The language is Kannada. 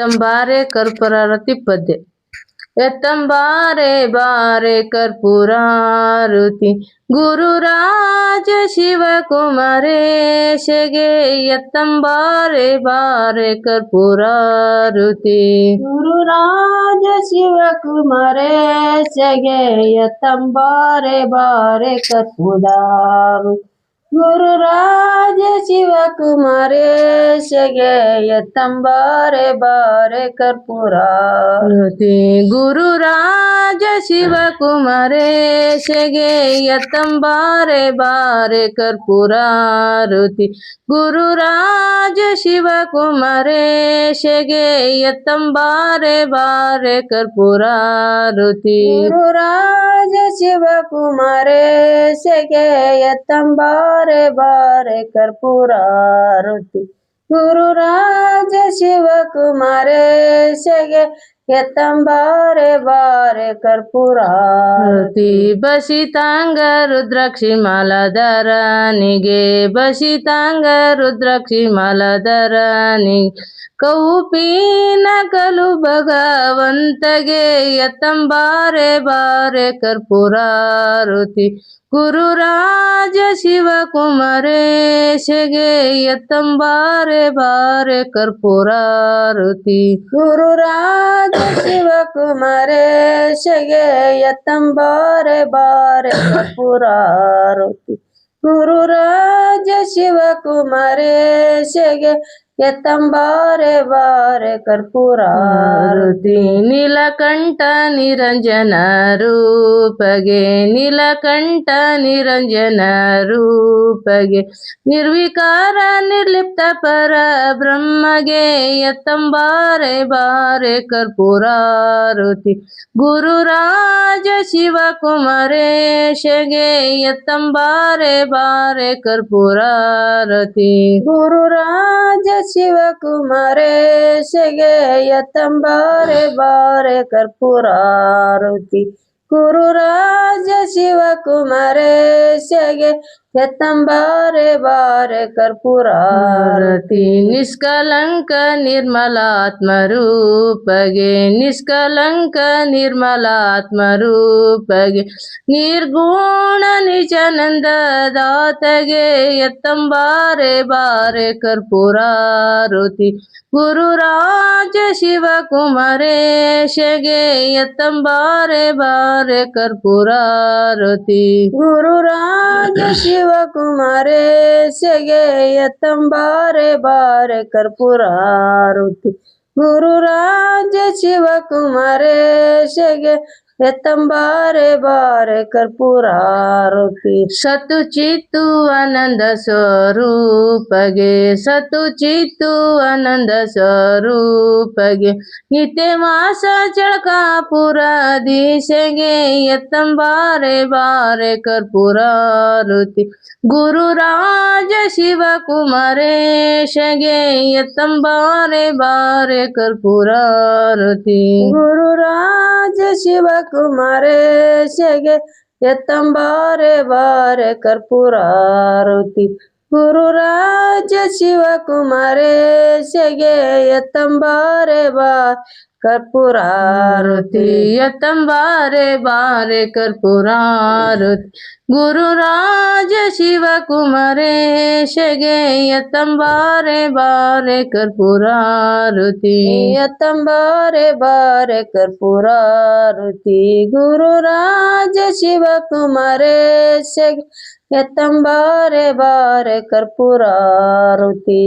ಎತ್ತಂಬಾರೆ ಕರ್ಪೂರ ಪದ್ಯ ಎತ್ತಂಬಾರೆ ಬಾರೆ ಕರ್ಪೂರಾರುತಿ ಗುರುರಾಜ ಶಿವಕುಮಾರೇಶಗೆ ಎತ್ತಂಬಾರೆ ಬಾರೆ ಕರ್ಪೂರಾರುತಿ ಗುರುರಾಜ ಶಿವಕುಮಾರೇಶಗೆ ಎತ್ತಂಬಾರೆ ಬಾರೆ ಕರ್ಪುದಾರು ಗುರುರಾಜ ಶಿವಕುಮಾರೇಶಗೆ ಎತ್ತಂಬಾರೆ ಬಾರೆ ಕರ್ಪೂರಾರು ರುತಿ ಗುರುರಾಜ ಶಿವಕುಮಾರೇಶಗೆ ಎತ್ತಂಬಾರೆ ಬಾರೆ ಕರ್ಪೂರಾರುತಿ ಗುರುರಾಜ ಶಿವಕುಮಾರೇಶಗೆ ಎತ್ತಂಬಾರೆ ಬಾರೆ ಕರ್ಪೂರಾರುತಿ ಗುರುರಾಜ ಶಿವಕುಮಾರೇಶಗೆ ಎತ್ತಂಬಾರೆ ಬಾರೆ ಬಾರೆ ಕರ್ಪೂರಾರತಿ ಗುರುರಾಜ ಶಿವಕುಮಾರೇಶಗೆ ಎತ್ತಂಬಾರೆ ಬಾರೆ ಕರ್ಪೂರಾರತಿ ರುತಿ ಬಸಿತಾಂಗ ರುದ್ರಾಕ್ಷಿ ಮಾಲಧರನಿಗೆ ಬಸಿತಾಂಗ ರುದ್ರಾಕ್ಷಿ ಮಾಲಧರನಿ ಕೌಪೀನ ಕಲು ಭಗವಂತಗೆ ಯತಂಬಾರೆ ಬಾರೆ ಕರ್ಪೂರಾರುತಿ ಗುರುರಾಜ ಶಿವಕುಮಾರೇಶಗೆ ಯತಂಬಾರೆ ಬಾರೆ ಕರ್ಪೂರಾರುತಿ ಗುರುರಾಜ ಶಿವಕುಮಾರೇಶಗೆ ಯತಂಬಾರೆ ಬಾರೆ ಕರ್ಪೂರಾರುತಿ ಗುರುರಾಜ ಶಿವಕುಮಾರೇಶಗೆ ಎತ್ತಂಬಾರೆ ಬಾರೆ ಕರ್ಪೂರಾರುತಿ ನೀಲಕಂಠ ನಿರಂಜನ ರೂಪಗೆ, ನೀಲಕಂಠ ನಿರಂಜನ ರೂಪಗೆ, ನಿರ್ವಿಕಾರ ನಿರ್ಲಿಪ್ತ ಪರ ಬ್ರಹ್ಮಗೆ ಎತ್ತಂಬಾರೆ ಬಾರೆ ಕರ್ಪೂರಾರುತಿ ಗುರುರಾಜ ಶಿವಕುಮಾರೇಶಗೆ ಎತ್ತಂಬಾರೆ ಬಾರೆ ಕರ್ಪೂರಾರತಿ ಗುರುರಾಜ ಶಿವಕುಮಾರೇಶಗೆ ಯತಂಬಾರೆ ಬಾರೆ ಕರ್ಪೂರಾರುತಿ. ಗುರುರಾಜ ಶಿವಕುಮಾರೇಶಗೆ ಎತ್ತಂಬಾರೆ ಬಾರೆ ಕರ್ಪೂರಾರುತಿ ನಿಷ್ಕಲಂಕ ನಿರ್ಮಲಾತ್ಮ ರೂಪಗೆ ನಿಷ್ಕಲಂಕ ನಿರ್ಮಲಾತ್ಮ ರೂಪಗೆ ನಿರ್ಗುಣ ನಿಜಾನಂದ ದಾತಗೆ ಎತ್ತಂಬಾರೆ ಬಾರೆ ಕರ್ಪೂರಾರುತಿ ಗುರುರಾಜ ಶಿವಕುಮಾರೇಶಗೆ ಎತ್ತಂಬಾರೆ ಬಾರೆ ಕರ್ಪೂರಾರುತಿ ಗುರುರಾಜ ಶಿವಕುಮಾರೇಶಗೆ ಎತ್ತಂಬಾರೆ ಬಾರೆ ಕರ್ಪೂರಾರುತಿ ಗುರುರಾಜ ಶಿವಕುಮಾರೇಶಗೆ ಎತ್ತಂಬಾರೆ ಬಾರೆ ಕರ್ಪೂರಾರೋಪಿ ಸತು ಚಿತ್ತು ಆನಂದ ಸ್ವರೂಪಗೆ ಸತು ಚಿತ್ತು ಆನಂದ ಸ್ವರೂಪಗೆ ನಿತ್ಯ ಮಾಸ ಜಳಕಾಪುರ ದಿಶೆಗೆ ಎತ್ತಂಬಾರೆ ಬಾರೆ ಕರ್ಪೂರಾರುತಿ ಗುರುರಾಜ ಶಿವಕುಮಾರೇಶಗೆ ಎತ್ತಂಬಾರೆ ಬಾರೆ ಕರ್ಪೂರಾರುತಿ ಗುರುರಾಜ ಶಿವಕುಮಾರೇಶಗೆ ಎತ್ತಂಬಾರೆ ಬಾರೆ ಕರ್ಪೂರಾರುತಿ ಗುರುರಾಜ ಶಿವಕುಮಾರೇಶಗೆ ಎತ್ತಂಬಾರೆ ಬಾ ಕರ್ಪೂರಾರುತಿ ಎತ್ತಂಬಾರೆ ಬಾರೆ ಕರ್ಪೂರಾರುತಿ ಗುರುರಾಜ ಶಿವಕುಮಾರೇಶಗೆ ಎತ್ತಂಬಾರೆ ಬಾರೆ ಕರ್ಪೂರಾರುತಿ ಎತ್ತಂಬಾರೆ ಬಾರೆ ಕರ್ಪೂರಾರುತಿ ಗುರುರಾಜ ಶಿವಕುಮಾರೇಶಗೆ ಎತ್ತಂಬಾರೆ ಬಾರೆ ಕರ್ಪೂರಾರುತಿ